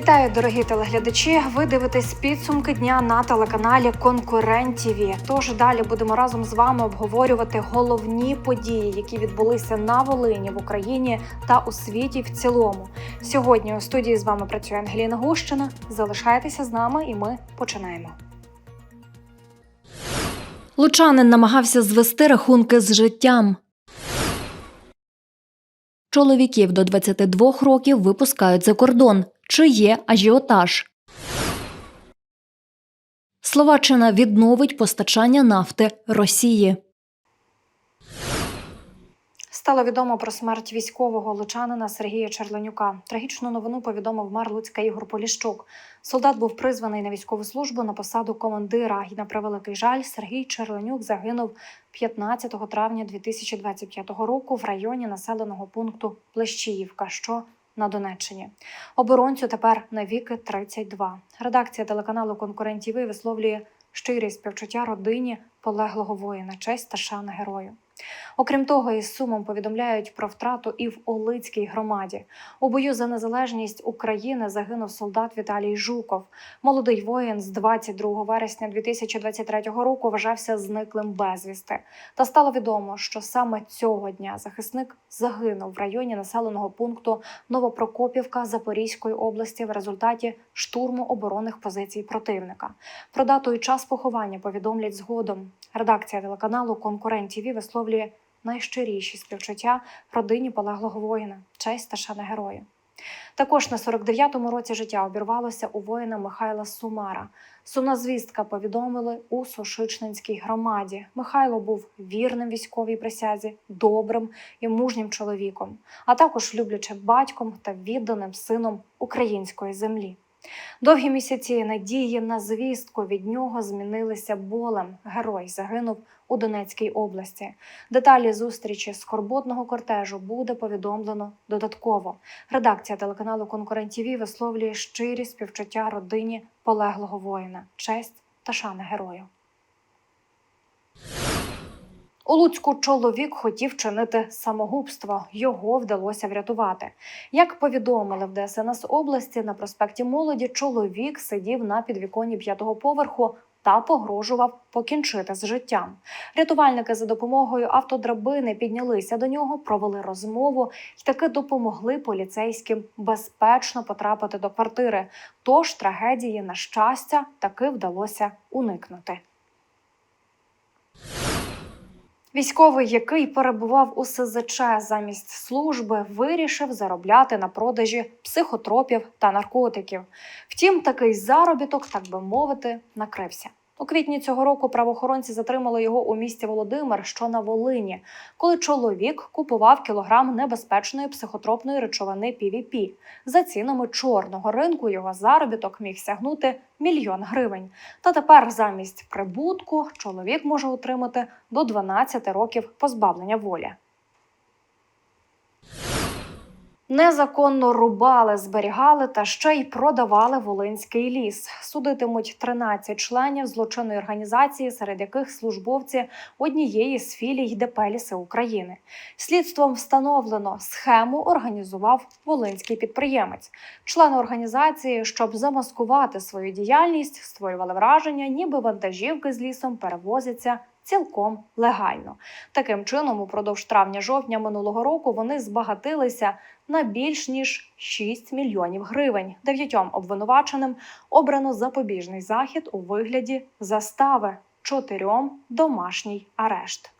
Вітаю, дорогі телеглядачі. Ви дивитесь підсумки дня на телеканалі Конкурент ТІВІ. Тож далі будемо разом з вами обговорювати головні події, які відбулися на Волині в Україні та у світі в цілому. Сьогодні у студії з вами працює Ангеліна Гущина. Залишайтеся з нами, і ми починаємо. Лучанин намагався звести рахунки з життям. Чоловіків до 22 років випускають за кордон. Чи є ажіотаж? Словаччина відновить постачання нафти Росії. Стало відомо про смерть військового лучанина Сергія Черленюка. Трагічну новину повідомив мер Луцька Ігор Поліщук. Солдат був призваний на військову службу на посаду командира. І на превеликий жаль, Сергій Черленюк загинув 15 травня 2025 року в районі населеного пункту Плещіївка, що на Донеччині. Оборонцю тепер навіки 32. Редакція телеканалу Конкурент ТІВІ висловлює щирі співчуття родині полеглого воїна, честь та шана герою. Окрім того, із сумом повідомляють про втрату і в Олицькій громаді. У бою за незалежність України загинув солдат Віталій Жуков. Молодий воїн з 22 вересня 2023 року вважався зниклим безвісти. Та стало відомо, що саме цього дня захисник загинув в районі населеного пункту Новопрокопівка Запорізької області в результаті штурму оборонних позицій противника. Про дату і час поховання повідомлять згодом. Редакція телеканалу Конкурент ТІВІ висловлює найщиріші співчуття родині полеглого воїна, честь та шана герою. Також на 49-му році життя обірвалося у воїна Михайла Сумара. Сумна звістка повідомили у Сушичнинській громаді. Михайло був вірним військовій присязі, добрим і мужнім чоловіком, а також люблячим батьком та відданим сином української землі. Довгі місяці надії на звістку від нього змінилися болем. Герой загинув у Донецькій області. Деталі зустрічі скорботного кортежу буде повідомлено додатково. Редакція телеканалу Конкурент ТІВІ висловлює щирі співчуття родині полеглого воїна, честь та шана герою. У Луцьку чоловік хотів чинити самогубство. Його вдалося врятувати. Як повідомили в ДСНС області на проспекті Молоді, чоловік сидів на підвіконні п'ятого поверху та погрожував покінчити з життям. Рятувальники за допомогою автодрабини піднялися до нього, провели розмову і таки допомогли поліцейським безпечно потрапити до квартири. Тож трагедії, на щастя, таки вдалося уникнути. Військовий, який перебував у СЗЧ замість служби, вирішив заробляти на продажі психотропів та наркотиків. Втім, такий заробіток, так би мовити, накрився. У квітні цього року правоохоронці затримали його у місті Володимир, що на Волині, коли чоловік купував кілограм небезпечної психотропної речовини PVP. За цінами чорного ринку його заробіток міг сягнути мільйон гривень. Та тепер замість прибутку чоловік може отримати до 12 років позбавлення волі. Незаконно рубали, зберігали та ще й продавали Волинський ліс. Судитимуть 13 членів злочинної організації, серед яких службовці однієї з філій ДП «Ліси України. Слідством встановлено схему організував волинський підприємець. Члени організації, щоб замаскувати свою діяльність, створювали враження, ніби вантажівки з лісом перевозяться цілком легально. Таким чином, упродовж травня-жовтня минулого року вони збагатилися на більш ніж 6 мільйонів гривень. Дев'ятьом обвинуваченим обрано запобіжний захід у вигляді застави, чотирьом домашній арешт.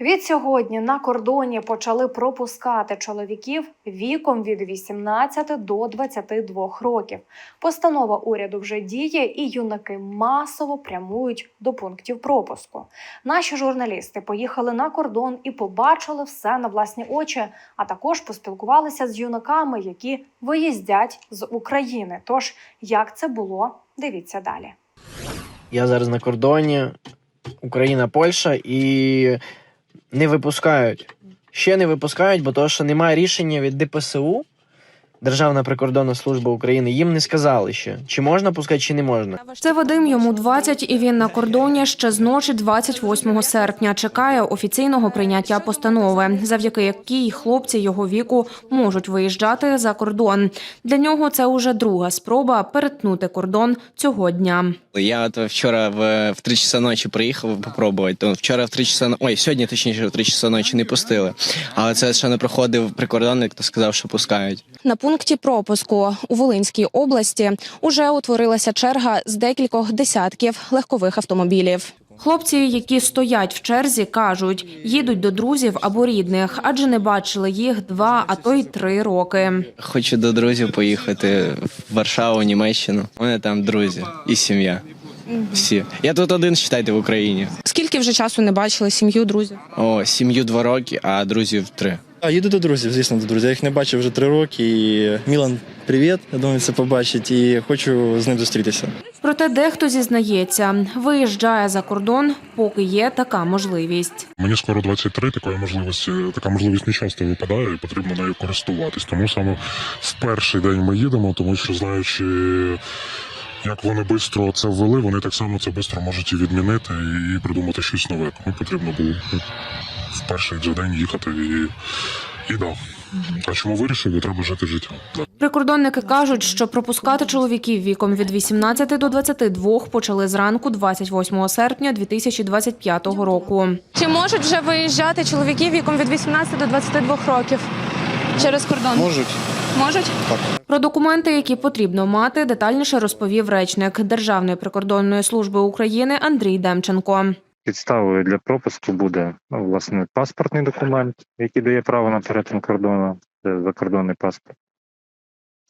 Від сьогодні на кордоні почали пропускати чоловіків віком від 18 до 22 років. Постанова уряду вже діє, і юнаки масово прямують до пунктів пропуску. Наші журналісти поїхали на кордон і побачили все на власні очі, а також поспілкувалися з юнаками, які виїздять з України. Тож як це було, дивіться далі. Я зараз на кордоні Україна, Польща і не випускають. Ще не випускають, бо то, що немає рішення від ДПСУ Державна прикордонна служба України їм не сказали ще, чи можна пускати, чи не можна. Це Вадим, йому 20, і він на кордоні ще з ночі 28 серпня. Чекає офіційного прийняття постанови, завдяки якій хлопці його віку можуть виїжджати за кордон. Для нього це уже друга спроба перетнути кордон цього дня. Я от вчора в, в 3 часа ночі приїхав попробувати. То вчора в 3 часа ой, сьогодні точніше в 3 часа ночі не пустили. Але це ще не проходив прикордонник, то сказав, що пускають. На пункті пропуску у Волинській області уже утворилася черга з декількох десятків легкових автомобілів. Хлопці, які стоять в черзі, кажуть, їдуть до друзів або рідних, адже не бачили їх два, а то й три роки. Хочу до друзів поїхати в Варшаву, Німеччину. У мене там друзі і сім'я. Всі. Я тут один, считайте, в Україні. Скільки вже часу не бачили сім'ю, друзів? О, сім'ю два роки, а друзів три. А, їду до друзів, звісно, до друзів. Я їх не бачив вже три роки. І Мілан, привіт. Я думаю, це побачить і хочу з ним зустрітися. Проте дехто зізнається, виїжджає за кордон, поки є така можливість. Мені скоро 23, такої можливості, така можливість не часто випадає, і потрібно нею користуватись. Тому саме в перший день ми їдемо, тому що знаючи, як вони швидко це ввели, вони так само це швидко можуть і відмінити і придумати щось нове. Тому потрібно було в перший же день їхати і, і да. А чому вирішив? Треба жити життя. Прикордонники кажуть, що пропускати чоловіків віком від 18 до 22 почали зранку 28 серпня 2025 року. Чи можуть вже виїжджати чоловіки віком від 18 до 22 років через кордон? Можуть. Можуть? Про документи, які потрібно мати, детальніше розповів речник Державної прикордонної служби України Андрій Демченко. Підставою для пропуску буде ну, власне паспортний документ, який дає право на перетин кордону, це закордонний паспорт,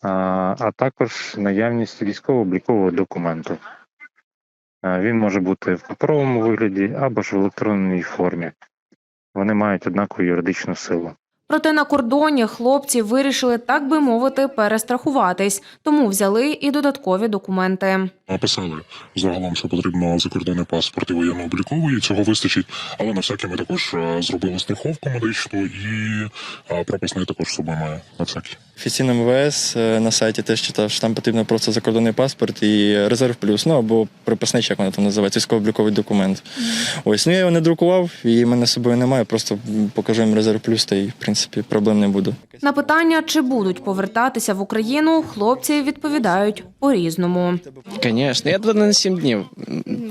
а, а також наявність військово-облікового документу. Він може бути в паперовому вигляді або ж в електронній формі. Вони мають однакову юридичну силу. Проте на кордоні хлопці вирішили, так би мовити, перестрахуватись, тому взяли і додаткові документи. Написали загалом, що потрібно закордонний паспорт і воєнно-обліковий, і цього вистачить. Але на всякий ми також е, зробили страховку медичну і е, прописний також собою має на всякий. Офіційно МВС е, на сайті теж читав, що там потрібно просто закордонний паспорт і резерв плюс, ну або приписний, як воно там називається, військово-обліковий документ. Ось, ну я його не друкував, і мене з собою немає, просто покажу їм резерв плюс, та й в принципі проблем не буде. На питання, чи будуть повертатися в Україну, хлопці відповідають по-різному. Звісно, я туди на 7 днів.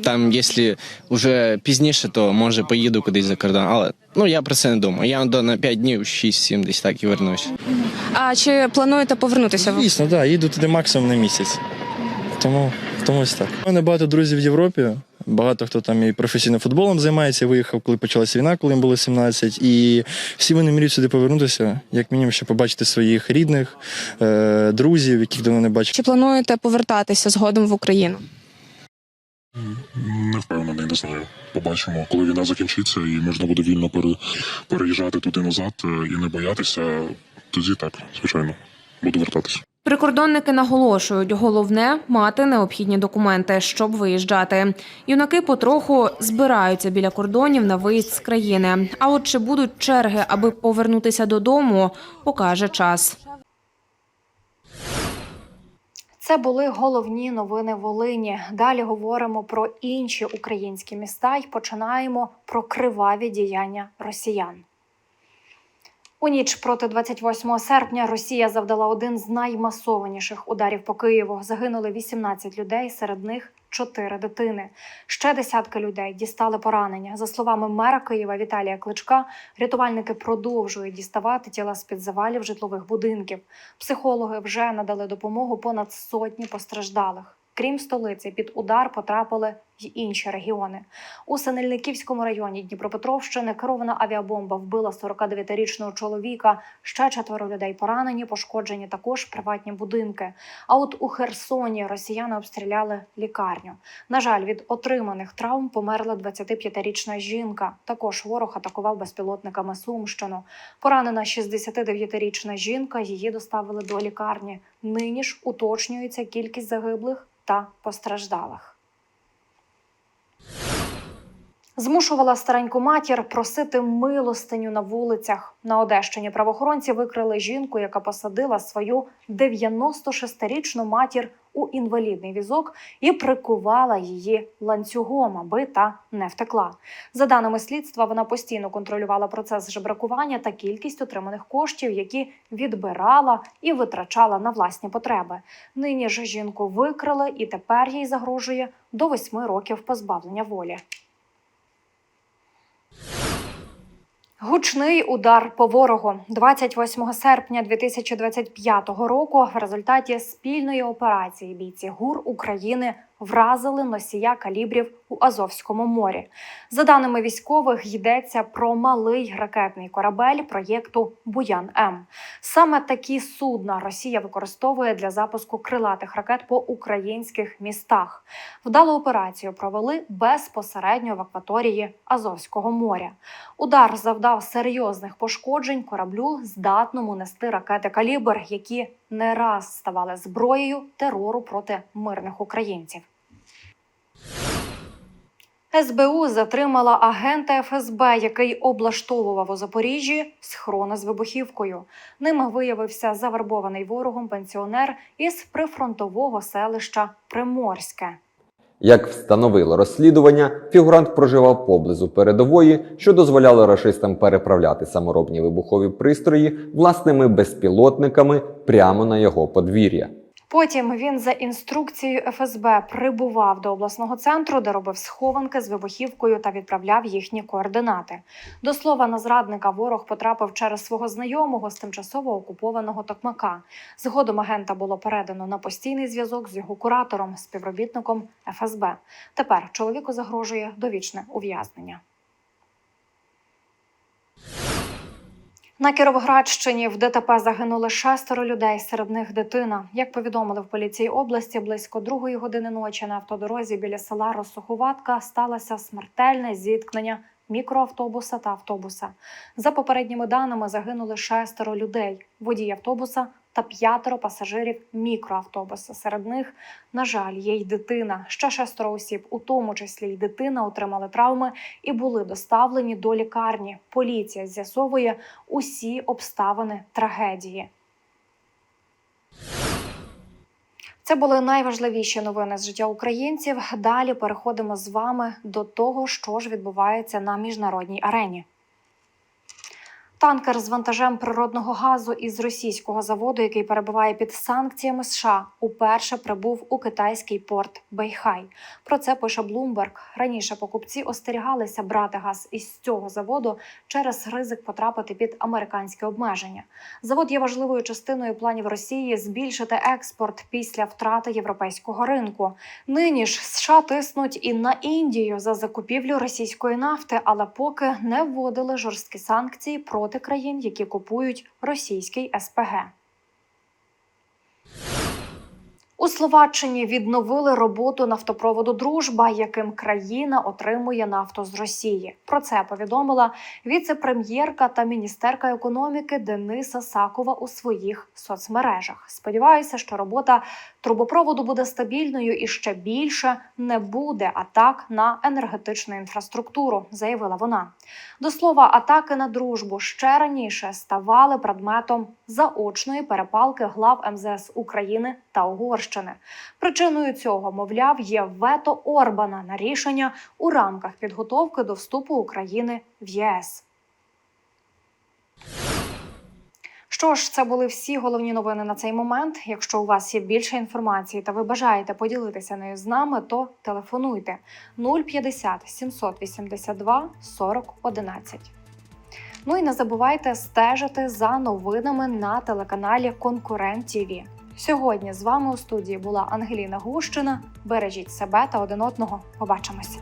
Там, якщо вже пізніше, то може поїду кудись за кордон. Але ну я про це не думаю. Я до на 5 днів, 6-7 десь так і вернусь. А чи плануєте повернутися? Звісно, так, да, їду туди максимум на місяць. Тому, тому ось так. У мене багато друзів в Європі. Багато хто там і професійним футболом займається, виїхав, коли почалася війна, коли їм було 17. І всі вони мріють сюди повернутися, як мінімум, щоб побачити своїх рідних, е, друзів, яких давно не бачив. Чи плануєте повертатися згодом в Україну? Не впевнений, не знаю. Побачимо, коли війна закінчиться, і можна буде вільно пере, переїжджати туди назад е, і не боятися. Тоді так, звичайно, буду вертатися. Прикордонники наголошують, головне мати необхідні документи, щоб виїжджати. Юнаки потроху збираються біля кордонів на виїзд з країни. А от чи будуть черги, аби повернутися додому, покаже час. Це були головні новини Волині. Далі говоримо про інші українські міста і починаємо про криваві діяння росіян. У ніч проти 28 серпня Росія завдала один з наймасованіших ударів по Києву. Загинули 18 людей, серед них 4 дитини. Ще десятки людей дістали поранення. За словами мера Києва Віталія Кличка, рятувальники продовжують діставати тіла з-під завалів житлових будинків. Психологи вже надали допомогу понад сотні постраждалих. Крім столиці, під удар потрапили й інші регіони. У Синельниківському районі Дніпропетровщини керована авіабомба вбила 49-річного чоловіка. Ще четверо людей поранені, пошкоджені також приватні будинки. А от у Херсоні росіяни обстріляли лікарню. На жаль, від отриманих травм померла 25-річна жінка. Також ворог атакував безпілотниками Сумщину. Поранена 69-річна жінка. Її доставили до лікарні. Нині ж уточнюється кількість загиблих та постраждалих. Змушувала стареньку матір просити милостиню на вулицях. На Одещині правоохоронці викрили жінку, яка посадила свою 96-річну матір у інвалідний візок і прикувала її ланцюгом, аби та не втекла. За даними слідства, вона постійно контролювала процес жебракування та кількість отриманих коштів, які відбирала і витрачала на власні потреби. Нині ж жінку викрили, і тепер їй загрожує до восьми років позбавлення волі. Гучний удар по ворогу 28 серпня 2025 року. В результаті спільної операції бійці ГУР України вразили носія калібрів у Азовському морі. За даними військових, йдеться про малий ракетний корабель проєкту Буян М. Саме такі судна Росія використовує для запуску крилатих ракет по українських містах. Вдалу операцію провели безпосередньо в акваторії Азовського моря. Удар завдав серйозних пошкоджень кораблю, здатному нести ракети калібр, які не раз ставали зброєю терору проти мирних українців. СБУ затримала агента ФСБ, який облаштовував у Запоріжжі схорони з вибухівкою. Ним виявився завербований ворогом пенсіонер із прифронтового селища Приморське. Як встановило розслідування, фігурант проживав поблизу передової, що дозволяло рашистам переправляти саморобні вибухові пристрої власними безпілотниками прямо на його подвір'я. Потім він за інструкцією ФСБ прибував до обласного центру, де робив схованки з вибухівкою та відправляв їхні координати. До слова, на зрадника ворог потрапив через свого знайомого з тимчасово окупованого Токмака. Згодом агента було передано на постійний зв'язок з його куратором, співробітником ФСБ. Тепер чоловіку загрожує довічне ув'язнення. На Кіровоградщині в ДТП загинули шестеро людей, серед них дитина. Як повідомили в поліції області, близько другої години ночі на автодорозі біля села Росухуватка сталося смертельне зіткнення мікроавтобуса та автобуса. За попередніми даними загинули шестеро людей: водій автобуса та п'ятеро пасажирів мікроавтобуса. Серед них, на жаль, є й дитина. Ще шестеро осіб, у тому числі й дитина, отримали травми і були доставлені до лікарні. Поліція з'ясовує усі обставини трагедії. Це були найважливіші новини з життя українців. Далі переходимо з вами до того, що ж відбувається на міжнародній арені. Танкер з вантажем природного газу із російського заводу, який перебуває під санкціями США, уперше прибув у китайський порт Бейхай. Про це пише Bloomberg. Раніше покупці остерігалися брати газ із цього заводу через ризик потрапити під американське обмеження. Завод є важливою частиною планів Росії збільшити експорт після втрати європейського ринку. Нині ж США тиснуть і на Індію за закупівлю російської нафти, але поки не вводили жорсткі санкції проти країн, які купують російський СПГ. У Словаччині відновили роботу нафтопроводу Дружба, яким країна отримує нафту з Росії. Про це повідомила віце-прем'єрка та міністерка економіки Дениса Сакова у своїх соцмережах. Сподіваюся, що робота трубопроводу буде стабільною і ще більше не буде атак на енергетичну інфраструктуру, заявила вона. До слова, атаки на дружбу ще раніше ставали предметом заочної перепалки глав МЗС України та Угорщини. Причиною цього, мовляв, є вето Орбана на рішення у рамках підготовки до вступу України в ЄС. Що ж, це були всі головні новини на цей момент. Якщо у вас є більше інформації та ви бажаєте поділитися нею з нами, то телефонуйте 050 782 40 11. Ну і не забувайте стежити за новинами на телеканалі Конкурент ТІВІ. Сьогодні з вами у студії була Ангеліна Гущина. Бережіть себе та один одного. Побачимось.